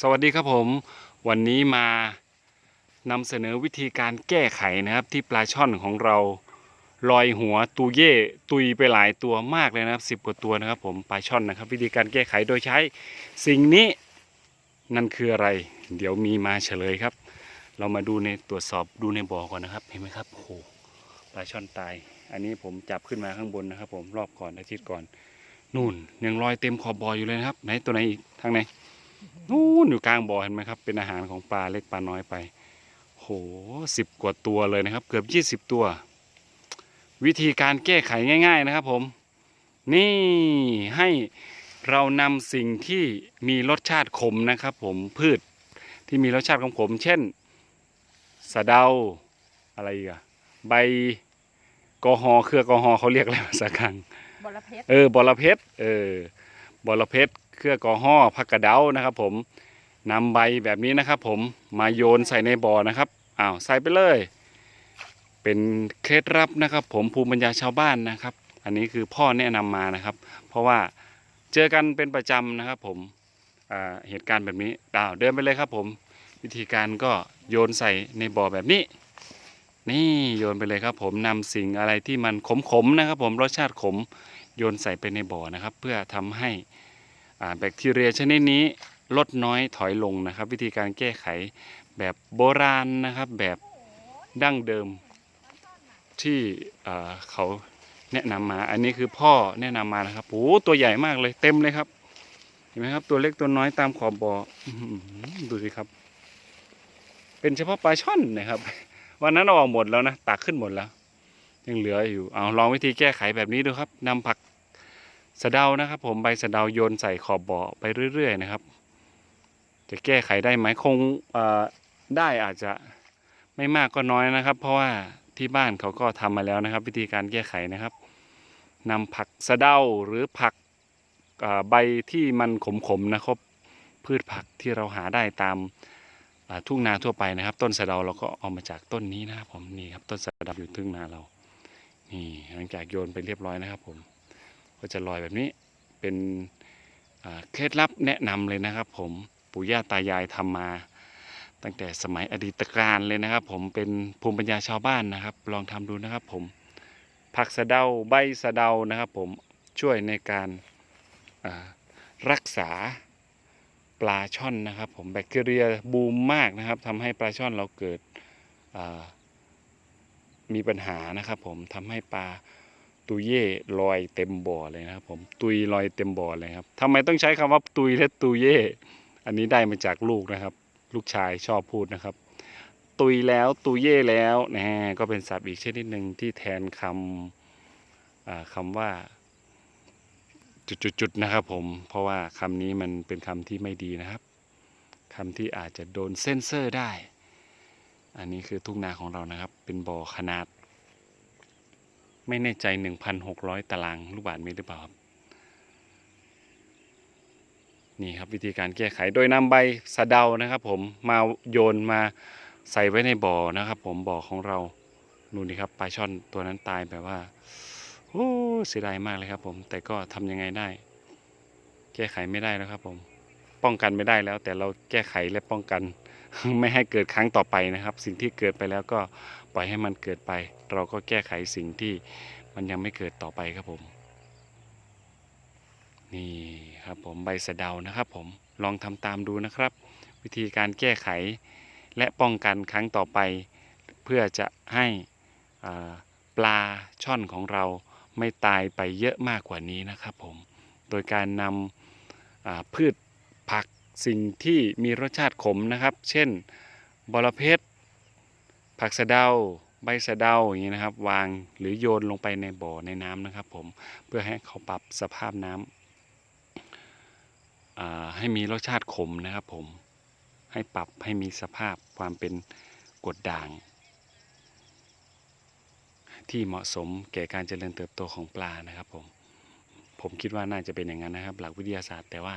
สวัสดีครับผม วันนี้มานำเสนอวิธีการแก้ไขนะครับที่ปลาช่อนของเราลอยหัวตูเย่ตุยไปหลายตัวมากเลยนะครับสิบกว่าตัวนะครับผมปลาช่อนนะครับ วิธีการแก้ไขโดยใช้สิ่งนี้นั่นคืออะไร เดี๋ยวมีมาเฉลยครับ เรามาดูในตรวจสอบดูในบ่อก่อนนะครับ เห็นไหมครับโอ้โหปลาช่อนตาย อันนี้ผมจับขึ้นมาข้างบนนะครับ ผมรอบก่อนอาทิตย์ก่อน นู่นยังลอยเต็มขอบบ่ออยู่เลยนะครับ ไหนตัวไหนอีกทางไหน นู่นอยู่กลางบ่อเห็นไหมครับ เป็นอาหารของปลาเล็กปลาน้อยไปโหสิบกว่าตัวเลยนะครับ เกือบยี่สิบตัว วิธีการแก้ไขง่าย ๆนะครับ ผม นี่ให้เรานำสิ่งที่มีรสชาติขมนะครับ ผมพืชที่มีรสชาติของผม เช่นสะเดาอะไรอีกอะใบกอฮอเครือกอฮอเขาเรียกอะไรภาษากลางบรเพชรเออบอระเพ็ดเออบอระเพ็ด เครือกอห่อผักกระเดานะครับผมนำใบแบบนี้นะครับผมมาโยนใส่ในบ่อนะครับอ้าวใส่ไปเลย เป็นเคล็ดลับนะครับ ผมภูมิปัญญาชาวบ้านนะครับ อันนี้คือพ่อแนะนำมานะครับ เพราะว่าเจอกันเป็นประจำนะครับผมอ่าเหตุการณ์แบบนี้อ้าวเดินไปเลยครับ ผมวิธีการก็โยนใส่ในบ่อแบบนี้ นี่โยนไปเลยครับ ผมนำสิ่งอะไรที่มันขมๆนะครับ ผมรสชาติขมโยนใส่ไปในบ่อนะครับ เพื่อทำให้ แบคทีเรียชนิดนี้ลดน้อยถอยลงนะครับ วิธีการแก้ไขแบบโบราณนะครับแบบดั้งเดิมที่เขาแนะนำมา อันนี้คือพ่อแนะนำมานะครับโอ้ตัวใหญ่มากเลยเต็มเลยครับ เห็นไหมครับ ตัวเล็กตัวน้อยตามขอบบ่ออื้อหือดูสิครับ เป็นเฉพาะปลาช่อนนะครับ วันนั้นเอาออกหมดแล้วนะตักขึ้นหมดแล้ว ยังเหลืออยู่เอาลองวิธีแก้ไขแบบนี้ดูครับนำผัก สะเดานะครับ ผมใบสะเดาโยนใส่ขอบบ่อไปเรื่อย ๆ นะครับ จะแก้ไขได้ไหมคงได้อาจจะไม่มากก็น้อยนะครับ เพราะว่าที่บ้านเขาก็ทำมาแล้วนะครับ วิธีการแก้ไขนะครับนำผักสะเดาหรือผักใบที่มันขมๆนะครับ พืชผักที่เราหาได้ตามทุ่งนาทั่วไปนะครับ ต้นสะเดาเราก็เอามาจากต้นนี้นะครับผมนี่ครับต้นสะเดาอยู่ทุ่งนาเรา นี่หลังจากโยนไปเรียบร้อยนะครับผม ก็จะลอยแบบนี้เป็นเคล็ดลับแนะนำเลยนะครับ ผมปู่ย่าตายายทำมา ตั้งแต่สมัยอดีตการเลยนะครับ ผมเป็นภูมิปัญญาชาวบ้านนะครับ ลองทำดูนะครับ ผมผักสะเดาใบสะเดานะครับ ผมช่วยในการรักษาปลาช่อนนะครับ ผมแบคทีเรียบูมมากนะครับทำให้ปลาช่อนเราเกิดมีปัญหานะครับ ผมทำให้ปลา ตุยเย่ลอยเต็มบ่อเลยนะครับผมตุยลอยเต็มบ่อเลยครับทำไมต้องใช้คำว่าตุยและตุยเย่อันนี้ได้มาจากลูกนะครับ ลูกชายชอบพูดนะครับ ตุยแล้วตุยเย่แล้วนะก็เป็นศัพท์อีกชนิดหนึ่งที่แทนคำอ่าคำว่าจุดๆนะครับผมเพราะว่าคำนี้มันเป็นคำที่ไม่ดีนะครับคำที่อาจจะโดนเซ็นเซอร์ได้ อันนี้คือทุ่งนาของเรานะครับ เป็นบ่อขนาด ไม่แน่ใจ 1,600 ตารางลูกบาศก์เมตรหรือเปล่าครับนี่ครับวิธีการแก้ไขโดยนำใบสะเดานะครับ ผมมาโยนมาใส่ไว้ในบ่อนะครับ ผมบ่อของเราดูนี่ครับปลาช่อนตัวนั้นตายแบบว่าโอ้เสียดายมากเลยครับ ผมแต่ก็ทำยังไงได้ แก้ไขไม่ได้แล้วครับ ผมป้องกันไม่ได้แล้ว แต่เราแก้ไขและป้องกัน ไม่ให้เกิดครั้งต่อไปนะครับ สิ่งที่เกิดไปแล้วก็ ปล่อยให้มันเกิดไป เราก็แก้ไขสิ่งที่มันยังไม่เกิดต่อไปครับผม นี่ครับผมใบสะเดานะครับผมลองทำตามดูนะครับ วิธีการแก้ไขและป้องกันครั้งต่อไป เพื่อจะให้ปลาช่อนของเราไม่ตายไปเยอะมากกว่านี้นะครับผม โดยการนำพืชผักสิ่งที่มีรสชาติขมนะครับ เช่นบอระเพ็ด ผักสะเดาใบสะเดาอย่างนี้นะครับ วางหรือโยนลงไปในบ่อในน้ำนะครับ ผมเพื่อให้เขาปรับสภาพน้ำอ่าให้มีรสชาติขมนะครับผมให้ปรับให้มีสภาพความเป็นกรดด่าง ที่เหมาะสมแก่การเจริญเติบโตของปลานะครับผมผมคิดว่าน่าจะเป็นอย่างนั้นนะครับ หลักวิทยาศาสตร์แต่ว่า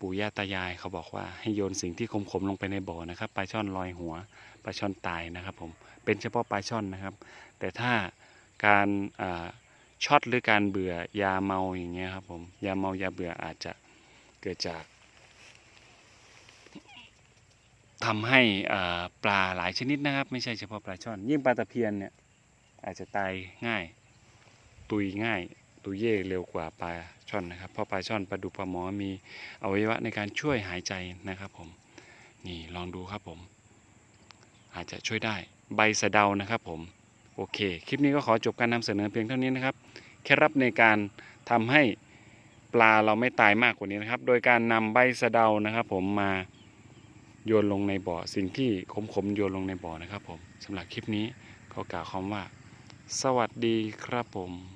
ปู่ย่าตายายเขาบอกว่าให้โยนสิ่งที่ขมๆลงไปในบ่อนะครับปลาช่อนลอยหัวปลาช่อนตายนะครับผมเป็นเฉพาะปลาช่อนนะครับ แต่ถ้าการช็อตหรือการเบื่อยาเมาอย่างเงี้ยครับผมยาเมายาเบื่ออาจจะเกิดจากทำให้ปลาหลายชนิดนะครับ ไม่ใช่เฉพาะปลาช่อน ยิ่งปลาตะเพียนเนี่ยอาจจะตายง่าย ตุยง่าย ตุยเย่เร็วกว่าปลาช่อนนะครับ เพราะปลาช่อนปลาดุกปลาหมอมีอวัยวะในการช่วยหายใจนะครับผมนี่ลองดูครับผม อาจจะช่วยได้ใบสะเดานะครับผมโอเค คลิปนี้ก็ขอจบการนำเสนอเพียงเท่านี้นะครับเคล็ดลับในการทำให้ปลาเราไม่ตายมากกว่านี้นะครับ โดยการนำใบสะเดานะครับ ผมมาโยนลงในบ่อสิ่งที่ขมๆโยนลงในบ่อนะครับ ผมสำหรับคลิปนี้ขอกล่าวคำว่า สวัสดีครับผม